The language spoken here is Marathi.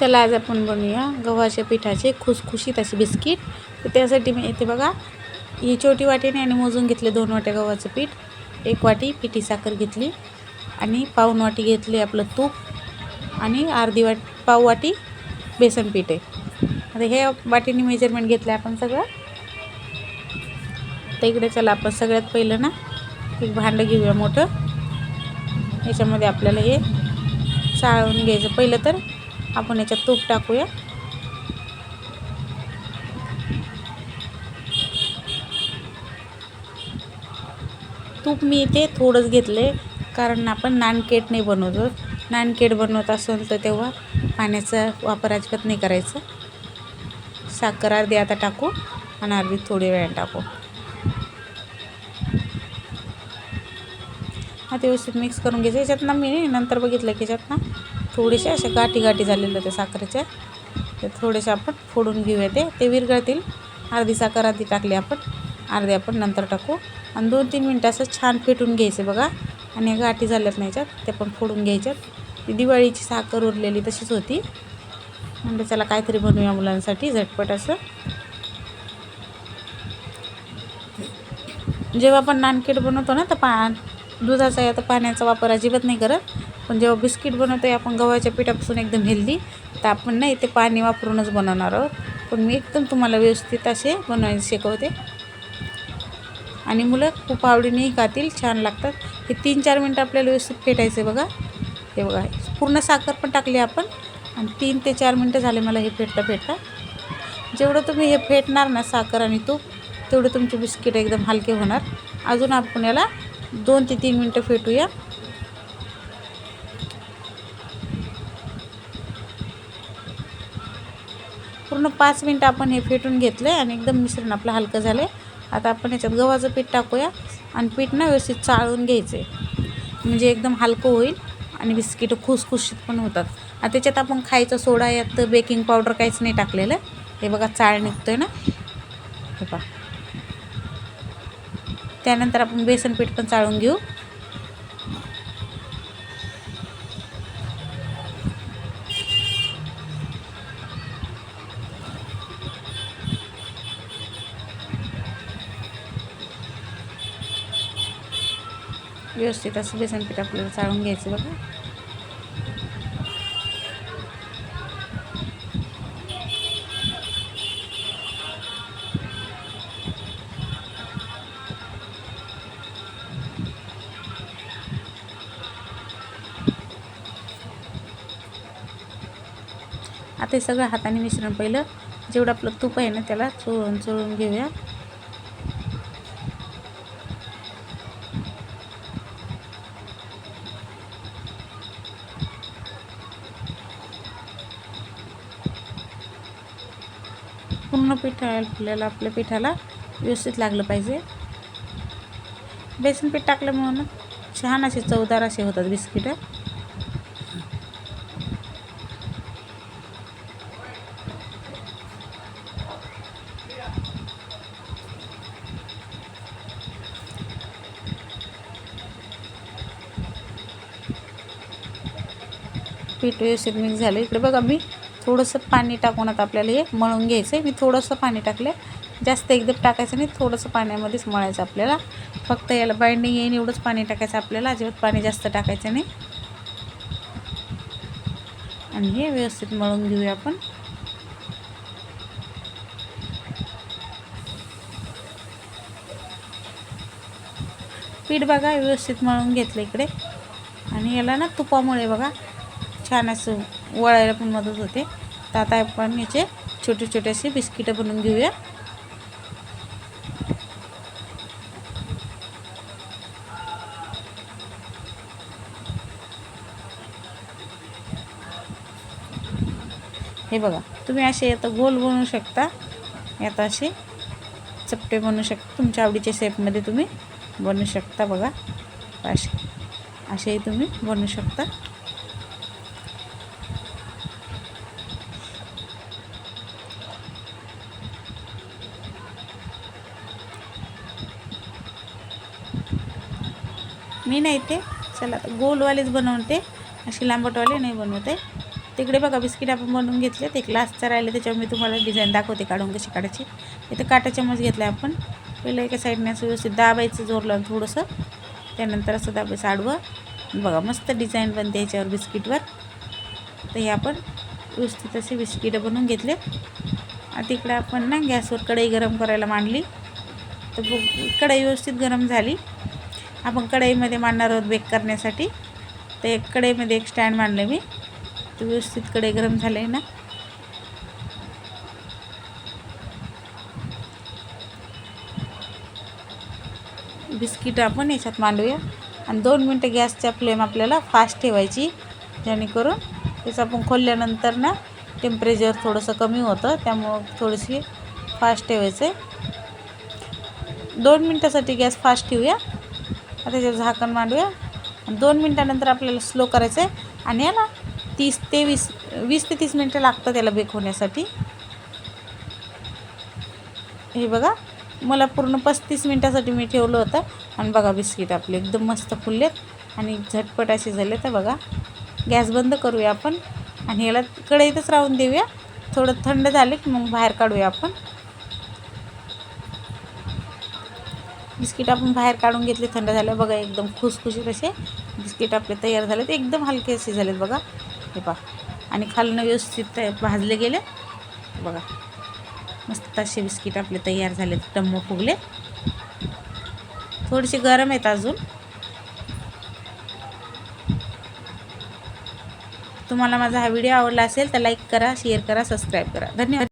चला आज आपण बनवूया गव्हाच्या पिठाचे खुसखुशीत असे बिस्किट. तर त्यासाठी मी इथे बघा ही छोटी वाटीने आणि मोजून घेतले दोन वाट्या गव्हाचं पीठ. एक वाटी पिठी साखर घेतली आणि पाऊन वाटी घेतली आपलं तूप आणि अर्धी वाट पाव वाटी बेसन पीठ आहे. आता हे वाटीने मेजरमेंट घेतलं आपण सगळं. तर इकडे चला आपण सगळ्यात पहिलं ना एक भांडं घेऊया मोठं. याच्यामध्ये आपल्याला हे चाळून घ्यायचं. पहिलं तर आपण याच्यात तूप टाकूया. तूप मी इथे थोडंच घेतले कारण आपण नानकेट नाही बनवतो. नानकेट बनवत असेल तर तेव्हा पाण्याचा वापर अजिबात नाही करायचा. साखर अर्धी आता टाकू आणि अर्धी थोडी वेळ टाकू. हा ते व्यवस्थित मिक्स करून घ्यायचं. याच्यात ना मी नंतर बघितलं की याच्यात ना थोडेसे अशा गाठी गाठी झालेल्या होत्या साखरेच्या ते थोडेसे आपण फोडून घेऊया ते. ते विरघळतील. अर्धी साखर आधी टाकली आपण. अर्धी आपण नंतर टाकू. आणि दोन तीन मिनटं असं छान फेटून घ्यायचं बघा. आणि गाठी झाल्यात नाहीच्यात ते पण फोडून घ्यायच्यात. ती दिवाळीची साखर उरलेली तशीच होती. म्हणजे त्याला काहीतरी बनवूया मुलांसाठी झटपट असं. जेव्हा आपण नानकेट बनवतो ना तर पा दुधाचा या तर पाण्याचा वापर अजिबात नाही करत. पण जेव्हा बिस्किट बनवतो आहे आपण गव्हाच्या पिठापासून एकदम हेल्दी तर आपण नाही ते पाणी वापरूनच बनवणार आहोत. पण मी एकदम तुम्हाला व्यवस्थित असे बनवायला शिकवते. आणि मुलं खूप आवडीनेही खातील छान लागतात. हे तीन चार मिनटं आपल्याला व्यवस्थित फेटायचं बघा. हे बघा पूर्ण साखर पण टाकली आपण. आणि तीन ते चार मिनटं झाले मला हे फेटता फेटता. जेवढं तुम्ही हे फेटणार ना साखर आणि तूप तेवढं तुमचे बिस्किट एकदम हलके होणार. अजून आपण याला दोन ते तीन मिनटं फेटूया. पूर्ण पाच मिनटं आपण हे फेटून घेतलं आहे आणि एकदम मिश्रण आपलं हलकं झालं आहे आता आपण याच्यात गव्हाचं पीठ टाकूया आणि पीठ ना व्यवस्थित चाळून घ्यायचं आहे म्हणजे एकदम हलकं होईल आणि बिस्किटं खुसखुशीत पण होतात. आणि त्याच्यात आपण खायचा सोडा यात बेकिंग पावडर काहीच नाही टाकलेलं. हे बघा चाळ निघतो आहे ना. हे पहा. त्यानंतर आपण बेसन पीठ पण चाळून घेऊ. व्यवस्थित असं बेसन पीठ आपल्याला चाळून घ्यायचं बघा. आता हे सगळं हाताने मिश्रण पहिलं जेवढं आपलं तूप आहे ना त्याला चोळून चोळून घेऊया. पूर्ण पीठ आपल्याला आपल्या पिठाला व्यवस्थित लागलं पाहिजे. बेसन पीठ टाकल्यामुळं ना छान असे चवदार असे होतात बिस्किटं. पीठ व्यवस्थित मिक्स झालं. इकडे बघा मी थोडंसं पाणी टाकून आता आपल्याला हे मळून घ्यायचं आहे. मी थोडंसं पाणी टाकलं जास्त एकदम टाकायचं नाही थोडंसं पाण्यामध्येच मळायचं आपल्याला. फक्त याला बाइंडिंग येईन एवढंच पाणी टाकायचं आपल्याला. अजिबात पाणी जास्त टाकायचं नाही. आणि हे व्यवस्थित मळून घेऊया आपण. पीठ बघा व्यवस्थित मळून घेतलं इकडे. आणि याला ना तुपामुळे बघा छान असं वळायला पण मदत होते. तर आता आपण याचे छोटे छोटे असे बिस्किटं बनवून घेऊया. हे बघा तुम्ही असे आता गोल बनवू शकता. यात असे चपटे बनवू शकता. तुमच्या आवडीच्या शेपमध्ये तुम्ही बनवू शकता बघा. असे असेही तुम्ही बनवू शकता. मी नाही ते. चला आता गोलवालेच बनवते. अशी लांबटवाले नाही बनवते. तिकडे बघा बिस्किट आपण बनवून घेतले. ते ग्लासचं राहिले त्याच्यावर मी तुम्हाला डिझाईन दाखवते काढून कशी काढायची. इथं काटा चमच घेतला आपण. पहिलं एका साईडने असं व्यवस्थित दाबायचं जोर लावून थोडंसं. त्यानंतर असं दाबायचं आडवं. बघा मस्त डिझाईन बनते याच्यावर बिस्किटवर. तर हे आपण व्यवस्थित असे बिस्किटं बनवून घेतले. तिकडं तिकडे आपण ना गॅसवर कढई गरम करायला मांडली. तर बघ- कढई व्यवस्थित गरम झाली. आपण कढईमध्ये मांडणार आहोत बेक करण्यासाठी. तर एक कढईमध्ये एक स्टँड मांडलं मी. ते व्यवस्थित कढई गरम झाले ना. बिस्किट आपण याच्यात मांडूया. आणि दोन मिनटं गॅसच्या फ्लेम आपल्याला फास्ट ठेवायची जेणेकरून त्याचं आपण खोलल्यानंतर ना टेम्परेचर थोडंसं कमी होतं. त्यामुळं थोडीशी फास्ट ठेवायचं आहे दोन मिनटासाठी गॅस फास्ट ठेवूया. त्याच्यावर झाकण मांडूया. आणि दोन मिनटानंतर आपल्याला स्लो करायचं आहे आणि याला तीस ते वीस वीस ते तीस मिनटं लागतं त्याला बेक होण्यासाठी. हे बघा मला पूर्ण पस्तीस मिनटासाठी मी ठेवलं होतं. आणि बघा बिस्किट आपले एकदम मस्त फुललेत आणि झटपट असे झाले तर बघा गॅस बंद करूया आपण. आणि याला कढईतच राहून देऊया. थोडं थंड झाले की मग बाहेर काढूया आपण. बिस्किट आपण बाहेर काढून घेतले थंड झाले बघा एकदम खुसखुशीत असे बिस्किट आपले तयार झालेत. एकदम हलके असे झालेत बघा. हे पहा. आणि खालनं व्यवस्थित भाजले गेले. बघा. मस्त असे बिस्किट आपले तयार झालेत टम्म फुगले. थोडेसे गरम आहेत अजून. तुम्हाला माझा हा व्हिडिओ आवडला असेल तर लाईक करा शेअर करा सबस्क्राईब करा. धन्यवाद.